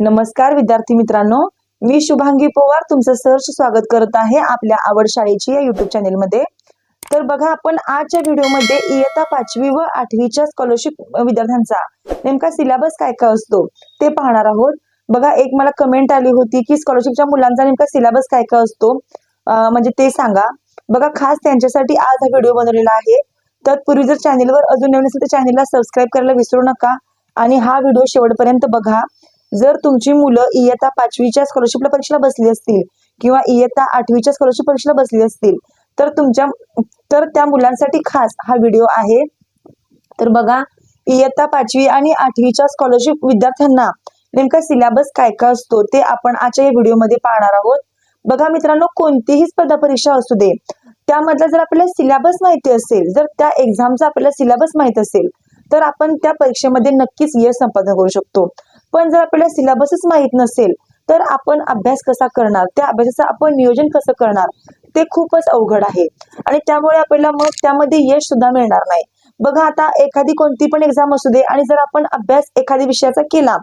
नमस्कार विद्यार्थी मित्रांनो. मी शुभांगी पोवार तुमचं सहर्ष स्वागत करत आहे आपल्या आवड शाळेची या युट्यूब चॅनेलमध्ये तर बघा आपण आजच्या व्हिडिओमध्ये इयत्ता पाचवी व आठवीच्या स्कॉलरशिप विद्यार्थ्यांचा नेमका सिलेबस काय काय असतो ते पाहणार आहोत. बघा एक मला कमेंट आली होती की स्कॉलरशिपच्या मुलांचा नेमका सिलेबस काय काय असतो म्हणजे ते सांगा. बघा खास त्यांच्यासाठी आज हा व्हिडिओ बनवलेला आहे. तत्पूर्वी जर चॅनेलवर अजून नवीन असेल तर चॅनेलला सबस्क्राईब करायला विसरू नका आणि हा व्हिडिओ शेवटपर्यंत बघा. जर तुमची मुलं इयत्ता पाचवीच्या स्कॉलरशिपला परीक्षेला बसली असतील किंवा इयत्ता आठवीच्या स्कॉलरशिप परीक्षेला बसली असतील तर तुमच्या तर त्या मुलांसाठी खास हा व्हिडिओ आहे. तर बघा इयत्ता पाचवी आणि आठवीच्या स्कॉलरशिप विद्यार्थ्यांना नेमका सिलेबस काय काय असतो ते आपण आजच्या या व्हिडिओमध्ये पाहणार आहोत. बघा मित्रांनो कोणतीही स्पर्धा परीक्षा असू दे त्यामधला जर आपल्याला सिलेबस माहिती असेल जर त्या एक्झामचा आपल्याला सिलेबस माहीत असेल तर आपण त्या परीक्षेमध्ये नक्कीच यश संपादन करू शकतो. पण जर आपल्याला सिलेबसच माहीत नसेल तर आपण अभ्यास कसा करणार? त्या अभ्यासाचं आपण नियोजन कसं करणार? ते खूपच अवघड आहे. आणि त्यामुळे आपल्याला मग त्यामध्ये यश सुद्धा मिळणार नाही. बघा आता एखादी कोणती पण एक्झाम असू दे आणि जर आपण अभ्यास एखाद्या विषयाचा केला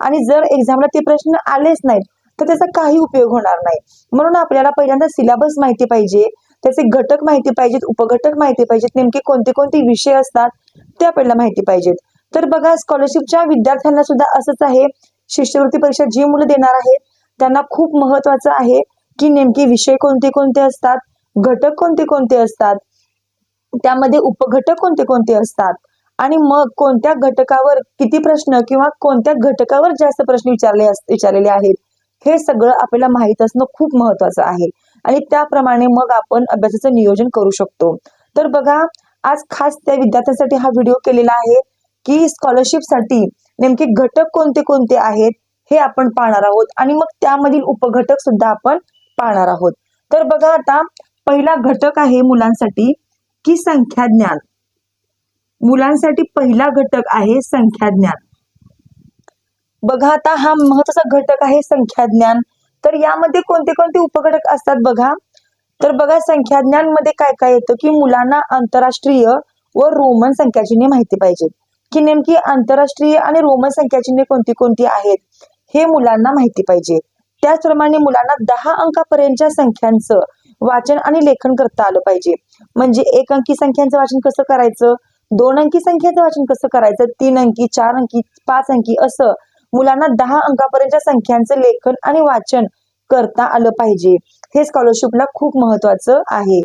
आणि जर एक्झामला ते प्रश्न आलेच नाहीत तर त्याचा काही उपयोग होणार नाही. म्हणून आपल्याला पहिल्यांदा सिलेबस माहिती पाहिजे त्याचे घटक माहिती पाहिजेत उपघटक माहिती पाहिजेत नेमके कोणते कोणते विषय असतात ते आपल्याला माहिती पाहिजेत. तर बघा स्कॉलरशिपच्या विद्यार्थ्यांना सुद्धा असंच आहे. शिष्यवृत्ती परीक्षा जी मुलं देणार आहेत त्यांना खूप महत्वाचं आहे की नेमके विषय कोणते कोणते असतात घटक कोणते कोणते असतात त्यामध्ये उपघटक कोणते कोणते असतात आणि मग कोणत्या घटकावर किती प्रश्न किंवा कोणत्या घटकावर जास्त प्रश्न विचारले अस- विचारलेले आहेत हे सगळं आपल्याला माहीत असणं खूप महत्वाचं आहे. आणि त्याप्रमाणे मग आपण अभ्यासाचं नियोजन करू शकतो. तर बघा आज खास त्या विद्यार्थ्यांसाठी हा व्हिडिओ केलेला आहे. की स्कॉलरशिपसाठी नेमके घटक कोणते कोणते आहेत हे आपण पाहणार आहोत. आणि मग त्यामधील उपघटक सुद्धा आपण पाहणार आहोत. तर बघा आता पहिला घटक आहे मुलांसाठी की संख्या ज्ञान. मुलांसाठी पहिला घटक आहे संख्या ज्ञान. बघा आता हा महत्त्वाचा घटक आहे संख्या ज्ञान. तर यामध्ये कोणते कोणते उपघटक असतात बघा. तर बघा संख्या ज्ञानमध्ये काय काय येतं की मुलांना आंतरराष्ट्रीय व रोमन संख्याचिन्हे माहिती पाहिजेत. की नेमकी आंतरराष्ट्रीय आणि रोमन संख्याचिन्हे कोणती कोणती आहेत हे मुलांना माहिती पाहिजे. त्याचप्रमाणे मुलांना दहा अंकापर्यंतच्या संख्यांचं वाचन आणि लेखन करता आलं पाहिजे. म्हणजे एक अंकी संख्यांचं वाचन कसं करायचं दोन अंकी संख्येचं वाचन कसं करायचं तीन अंकी चार अंकी पाच अंकी असं मुलांना दहा अंकापर्यंतच्या संख्यांचं लेखन आणि वाचन करता आलं पाहिजे. हे स्कॉलरशिपला खूप महत्वाचं आहे.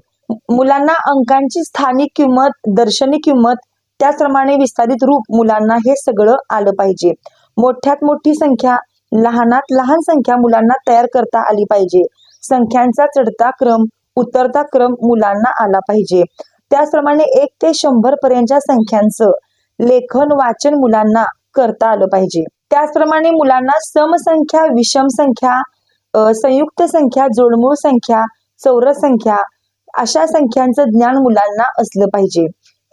मुलांना अंकांची स्थानिक किंमत दर्शनी किंमत त्याचप्रमाणे विस्तारित रूप मुलांना हे सगळं आलं पाहिजे. मोठ्यात मोठी संख्या लहानात लहान संख्या मुलांना तयार करता आली पाहिजे. संख्यांचा चढता क्रम उतरता क्रम मुलांना आला पाहिजे. त्याचप्रमाणे एक ते शंभर पर्यंतच्या संख्यांचं लेखन वाचन मुलांना करता आलं पाहिजे. त्याचप्रमाणे मुलांना समसंख्या विषम संख्या संयुक्त संख्या जोडमूळ संख्या चौरस संख्या अशा संख्यांचं ज्ञान मुलांना असलं पाहिजे.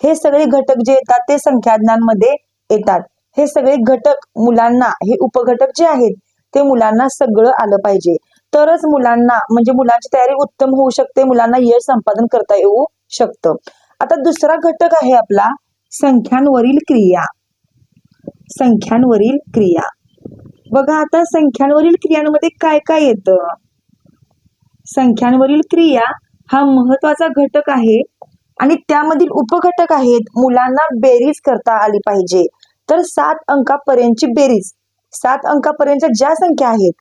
हे सगळे घटक जे येतात ते संख्या ज्ञानमध्ये येतात. हे सगळे घटक मुलांना हे उपघटक जे आहेत ते मुलांना सगळं आलं पाहिजे. तरच मुलांना म्हणजे मुलांची तयारी उत्तम होऊ शकते मुलांना यश संपादन करता येऊ शकतं. आता दुसरा घटक आहे आपला संख्यांवरील क्रिया. संख्यांवरील क्रिया. बघा आता संख्यांवरील क्रियांमध्ये काय काय येतं? संख्यांवरील क्रिया हा महत्त्वाचा घटक आहे. आणि त्यामधील उपघटक आहेत मुलांना बेरीज करता आली पाहिजे. तर सात अंकापर्यंतची बेरीज. सात अंकापर्यंतच्या ज्या संख्या आहेत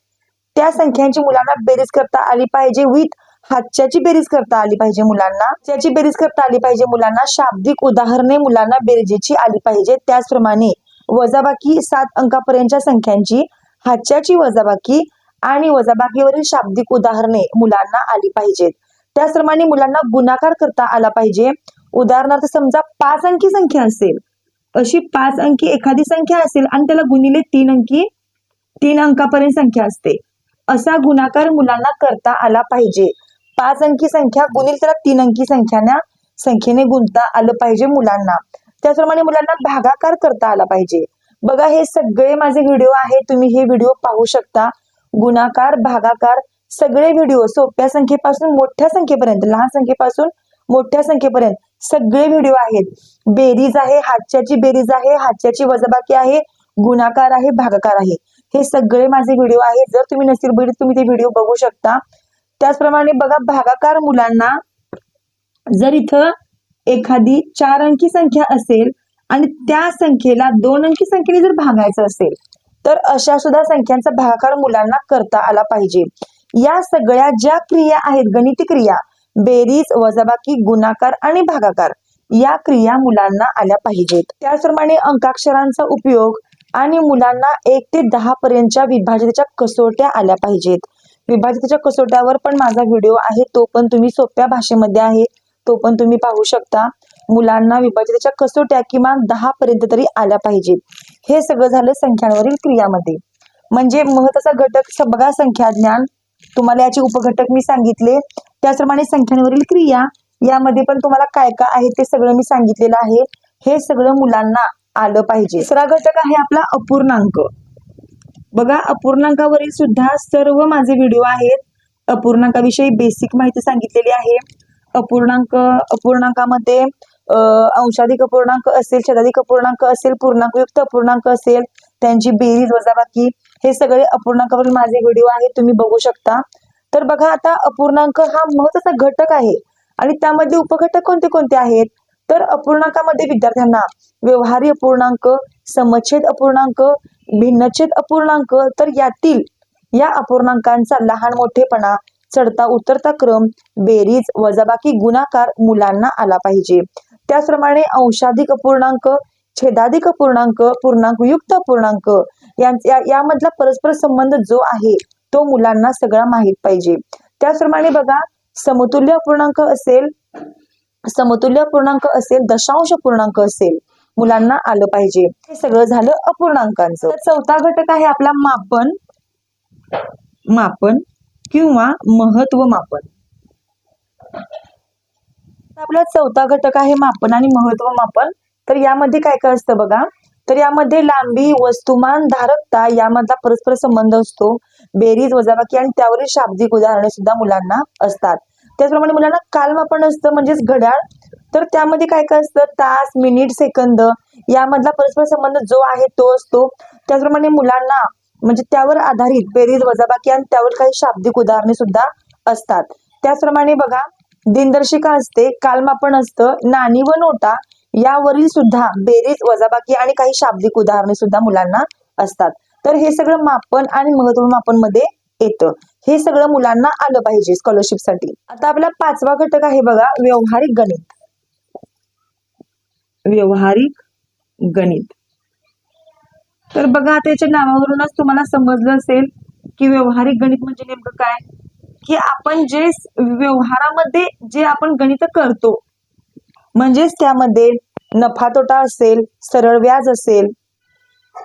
त्या संख्यांची मुलांना बेरीज करता आली पाहिजे. विथ हातच्याची बेरीज करता आली पाहिजे मुलांना. त्याची बेरीज करता आली पाहिजे मुलांना शाब्दिक उदाहरणे मुलांना बेरजेची आली पाहिजे. त्याचप्रमाणे वजाबाकी सात अंकापर्यंतच्या संख्यांची हातच्याची वजाबाकी आणि वजाबाकीवरील शाब्दिक उदाहरणे मुलांना आली पाहिजेत. त्याचप्रमाणे मुलांना गुणाकार करता आला पाहिजे. उदाहरणार्थ समजा पाच अंकी संख्या असेल. अशी पाच अंकी एखादी संख्या असेल आणि त्याला गुणिले तीन अंकी तीन अंकापर्यंत संख्या असते. असा गुणाकार मुलांना करता आला पाहिजे. पाच अंकी संख्या गुणिले त्याला तीन अंकी संख्याना संख्येने गुंतता आलं पाहिजे मुलांना. त्याचप्रमाणे मुलांना भागाकार करता आला पाहिजे. बघा हे सगळे माझे व्हिडिओ आहे तुम्ही हे व्हिडिओ पाहू शकता. गुणाकार भागाकार सगळे व्हिडिओ सोप्या संख्येपासून मोठ्या संख्येपर्यंत लहान संख्येपासून मोठ्या संख्येपर्यंत सगळे व्हिडिओ आहेत. बेरीज आहे हातच्याची बेरीज आहे हातच्याची वजाबाकी आहे गुणाकार आहे भागाकार आहे. हे सगळे माझे व्हिडिओ आहेत. जर तुम्ही नसतील बघितले तुम्ही ते व्हिडिओ बघू शकता. त्याचप्रमाणे बघा भागाकार मुलांना जर इथं एखादी चार अंकी संख्या असेल आणि त्या संख्येला दोन अंकी संख्येने जर भागायचं असेल तर अशा सुद्धा संख्यांचा भागाकार मुलांना करता आला पाहिजे. या सगळ्या ज्या क्रिया आहेत गणित क्रिया बेरीज वजाबाकी गुणाकार आणि भागाकार या क्रिया मुलांना आल्या पाहिजेत. त्याचप्रमाणे अंकाक्षरांचा उपयोग आणि मुलांना एक ते दहा पर्यंतच्या विभाजनाच्या कसोट्या आल्या पाहिजेत. विभाजनाच्या कसोट्यावर पण माझा व्हिडिओ आहे तो पण तुम्ही सोप्या भाषेमध्ये आहे तो पण तुम्ही पाहू शकता. मुलांना विभाजनाच्या कसोट्या किमान दहा पर्यंत तरी आल्या पाहिजेत. हे सगळं झालं संख्यांवरील क्रियामध्ये. म्हणजे महत्त्वाचा घटक बघा संख्या ज्ञान तुम्हाला याचे उपघटक मी सांगितले. त्याचप्रमाणे संख्यांवरील क्रिया यामध्ये पण तुम्हाला काय काय आहे ते सगळं मी सांगितलेलं आहे. हे सगळं मुलांना आलं पाहिजे. तिसरा घटक आहे आपला अपूर्णांक. बघा अपूर्णांकावरील सुद्धा सर्व माझे व्हिडिओ आहेत. अपूर्णांकाविषयी बेसिक माहिती सांगितलेली आहे. अपूर्णांक अपूर्णांकामध्ये अंशाधिक अपूर्णांक असेल शताधिक अपूर्णांक असेल पूर्णांकयुक्त अपूर्णांक असेल त्यांची बेरीज वजाबाकी हे सगळे अपूर्णांकावरील माझे व्हिडिओ आहे तुम्ही बघू शकता. तर बघा आता अपूर्णांक हा महत्त्वाचा घटक आहे आणि त्यामध्ये उपघटक कोणते कोणते आहेत? तर अपूर्णांकामध्ये विद्यार्थ्यांना व्यवहारी अपूर्णांक समच्छेद अपूर्णांक भिन्नच्छेद अपूर्णांक तर यातील या अपूर्णांकांचा लहान मोठेपणा चढता उतरता क्रम बेरीज वजाबाकी गुणाकार मुलांना आला पाहिजे. त्याचप्रमाणे अंशाधिक अपूर्णांक छेदाधिक पूर्णांक पूर्णांकयुक्त पूर्णांक यांच- या- यामधला परस्पर संबंध जो आहे तो मुलांना सगळा माहीत पाहिजे. त्याचप्रमाणे बघा समतुल्य पूर्णांक असेल समतुल्य पूर्णांक असेल दशांश पूर्णांक असेल मुलांना आलं पाहिजे. हे सगळं झालं अपूर्णांकांचं. चौथा घटक आहे आपला मापन मापन किंवा महत्त्व मापन. आपला चौथा घटक आहे मापन आणि महत्त्व मापन. तर यामध्ये काय काय असतं बघा? तर यामध्ये लांबी वस्तुमान धारकता यामधला परस्पर संबंध असतो. बेरीज वजाबाकी आणि त्यावरील शाब्दिक उदाहरणे सुद्धा मुलांना असतात. त्याचप्रमाणे मुलांना कालमापन असतं म्हणजेच घड्याळ. तर त्यामध्ये काय काय असतं? तास मिनिट सेकंद यामधला परस्पर संबंध जो आहे तो असतो. त्याचप्रमाणे मुलांना म्हणजे त्यावर आधारित बेरीज वजाबाकी आणि त्यावर काही शाब्दिक उदाहरणे सुद्धा असतात. त्याचप्रमाणे बघा दिनदर्शिका असते कालमापन असतं नाणी व नोटा यावरील सुद्धा बेरीज वजाबाकी आणि काही शाब्दिक उदाहरणे सुद्धा मुलांना असतात. तर हे सगळं मापन आणि महत्त्व मापनमध्ये येतं. हे सगळं मुलांना आलं पाहिजे स्कॉलरशिपसाठी. आता आपला पाचवा घटक आहे बघा व्यवहारिक गणित. व्यवहारिक गणित. तर बघा त्याच्या नावावरूनच तुम्हाला समजलं असेल की व्यवहारिक गणित म्हणजे नेमकं काय? की आपण जे व्यवहारामध्ये जे आपण गणित करतो म्हणजेच त्यामध्ये नफा तोटा असेल सरळ व्याज असेल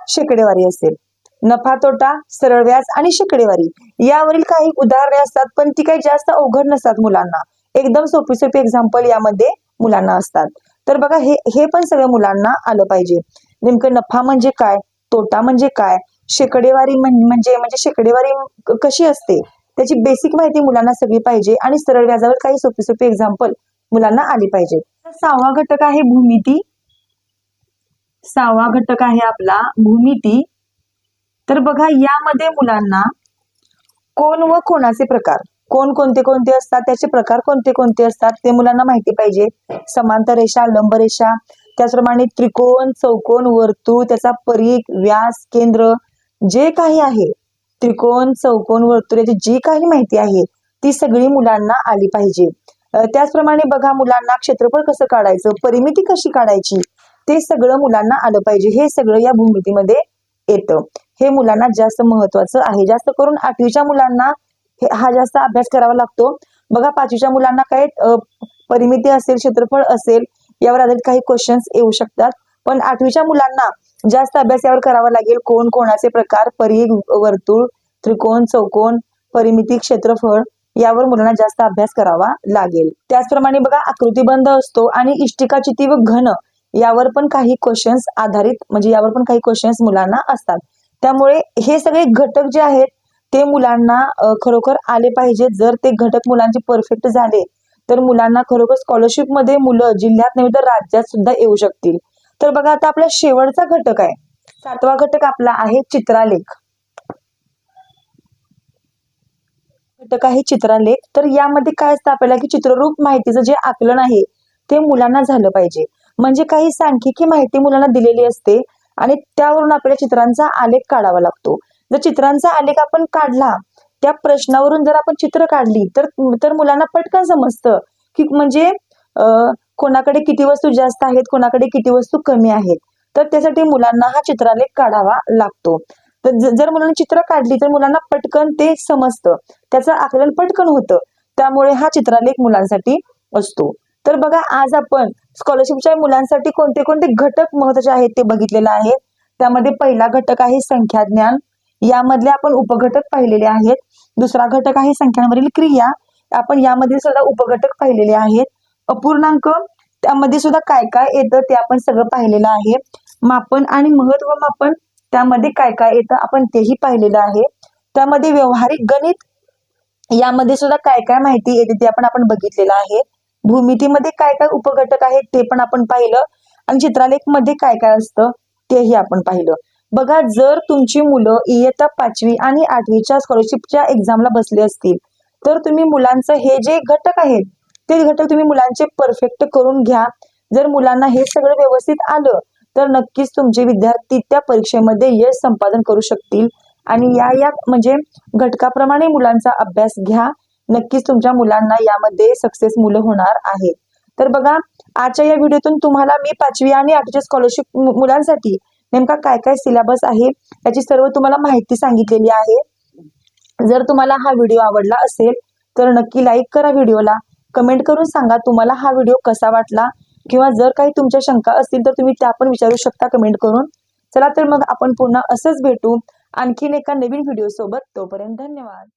शेकडेवारी असेल. नफा तोटा सरळ व्याज आणि शेकडेवारी यावरील काही उदाहरणे असतात पण ती काही जास्त अवघड नसतात मुलांना. एकदम सोपी सोपी एक्झाम्पल यामध्ये मुलांना असतात. तर बघा हे हे पण सगळं मुलांना आलं पाहिजे. नेमकं नफा म्हणजे काय? तोटा म्हणजे काय? शेकडेवारी म्हणजे म्हणजे शेकडेवारी कशी असते? त्याची बेसिक माहिती मुलांना सगळी पाहिजे आणि सरळ व्याजावर काही सोपी सोपी एक्झाम्पल मुलांना आली पाहिजे. सहावा घटक आहे भूमिती. सहावा घटक आहे आपला भूमिती. तर बघा यामध्ये मुलांना कोण व कोणाचे प्रकार कोण कोणते कोणते असतात त्याचे प्रकार कोणते कोणते असतात ते मुलांना माहिती पाहिजे. समांतर रेषा लंब रेषा त्याचप्रमाणे त्रिकोण चौकोन वर्तुळ त्याचा परीख व्यास केंद्र जे काही आहे. त्रिकोण चौकोन वर्तुळ याची जी काही माहिती आहे ती सगळी मुलांना आली पाहिजे. त्याचप्रमाणे बघा मुलांना क्षेत्रफळ कसं काढायचं परिमिती कशी काढायची ते सगळं मुलांना आलं पाहिजे. हे सगळं या भूमितीमध्ये येतं. हे मुलांना जास्त महत्वाचं आहे. जास्त करून आठवीच्या मुलांना हे- हा जास्त अभ्यास करावा लागतो. बघा पाचवीच्या मुलांना काय परिमिती असेल क्षेत्रफळ असेल यावर आधारित काही क्वेश्चन्स येऊ शकतात. पण आठवीच्या मुलांना जास्त अभ्यास यावर करावा लागेल. कोण कोणाचे प्रकार परिघ वर्तुळ त्रिकोण चौकोन परिमिती क्षेत्रफळ यावर मुलांना जास्त अभ्यास करावा लागेल. त्याचप्रमाणे बघा आकृतीबंध असतो आणि इष्टिका चिती व घन यावर पण काही क्वेश्चन्स आधारित म्हणजे यावर पण काही क्वेश्चन्स मुलांना असतात. त्यामुळे हे सगळे घटक जे आहेत ते मुलांना खरोखर आले पाहिजे. जर ते घटक मुलांचे परफेक्ट झाले तर मुलांना खरोखर स्कॉलरशिपमध्ये मुलं जिल्ह्यात नव्हे तर राज्यात सुद्धा येऊ शकतील. तर बघा आता आपला शेवटचा घटक आहे. सातवा घटक आपला आहे चित्रालेख. घटक आहे चित्रालेख? तर यामध्ये काय असतं आपल्याला की चित्ररूप माहितीचं जे आकलन आहे ते मुलांना झालं पाहिजे. म्हणजे काही सांख्यिकी माहिती मुलांना दिलेली असते आणि त्यावरून आपल्याला चित्रांचा आलेख काढावा लागतो. जर चित्रांचा आलेख आपण काढला त्या प्रश्नावरून जर आपण चित्र काढली तर तर मुलांना पटकन समजतं की म्हणजे कोणाकडे किती वस्तू जास्त आहेत कोणाकडे किती वस्तू कमी आहेत. तर त्यासाठी मुलांना हा चित्रालेख काढावा लागतो. तर जर मुलांनी चित्र काढली तर मुलांना पटकन ते समजतं. त्याचं आकलन पटकन होतं. त्यामुळे हा चित्रालेख मुलांसाठी असतो. तर बघा आज आपण स्कॉलरशिपच्या मुलांसाठी कोणते कोणते घटक महत्त्वाचे आहेत ते बघितलेलं आहे. त्यामध्ये पहिला घटक आहे संख्या ज्ञान यामधले आपण उपघटक पाहिलेले आहेत. दुसरा घटक आहे संख्यांवरील क्रिया. आपण यामध्ये सुद्धा उपघटक पाहिलेले आहेत. अपूर्णांक त्यामध्ये सुद्धा काय काय येतं ते आपण सगळं पाहिलेलं आहे. मापन आणि महत्त्व मापन त्यामध्ये काय काय येतं आपण तेही पाहिलेलं आहे. त्यामध्ये व्यवहारिक गणित यामध्ये सुद्धा काय काय माहिती येते ते आपण आपण बघितलेलं आहे. भूमितीमध्ये काय काय उपघटक आहेत ते पण आपण पाहिलं. आणि चित्रालेखमध्ये काय काय असतं तेही आपण पाहिलं. बघा जर तुमची मुलं इयत्ता पाचवी आणि आठवीच्या स्कॉलरशिपच्या एक्झामला बसले असतील तर तुम्ही मुलांचं हे जे घटक आहेत ते घटक तुम्ही मुलांचे परफेक्ट करून घ्या. जर मुलांना हे सगळं व्यवस्थित आलं तर नक्कीच तुमचे विद्यार्थी त्या परीक्षेमध्ये यश संपादन करू शकतील. आणि या या म्हणजे घटकाप्रमाणे मुलांचा अभ्यास घ्या. नक्कीच तुमच्या मुलांना यामध्ये सक्सेस मुलं होणार आहेत. तर बघा आजच्या या व्हिडिओतून तुम्हाला मी पाचवी आणि आठवीच्या स्कॉलरशिप मुलांसाठी नेमका काय काय सिलेबस आहे याची सर्व तुम्हाला माहिती सांगितलेली आहे. जर तुम्हाला हा व्हिडिओ आवडला असेल तर नक्की लाईक करा व्हिडिओला. कमेंट करून सांगा तुम्हाला हा व्हिडिओ कसा वाटला. किंवा जर काही तुमच्या शंका असतील तर तुम्ही त्या पण विचारू शकता कमेंट करून. चला तर मग आपण पुन्हा असंच भेटू आणखीन एका नवीन व्हिडिओ सोबत. तोपर्यंत धन्यवाद.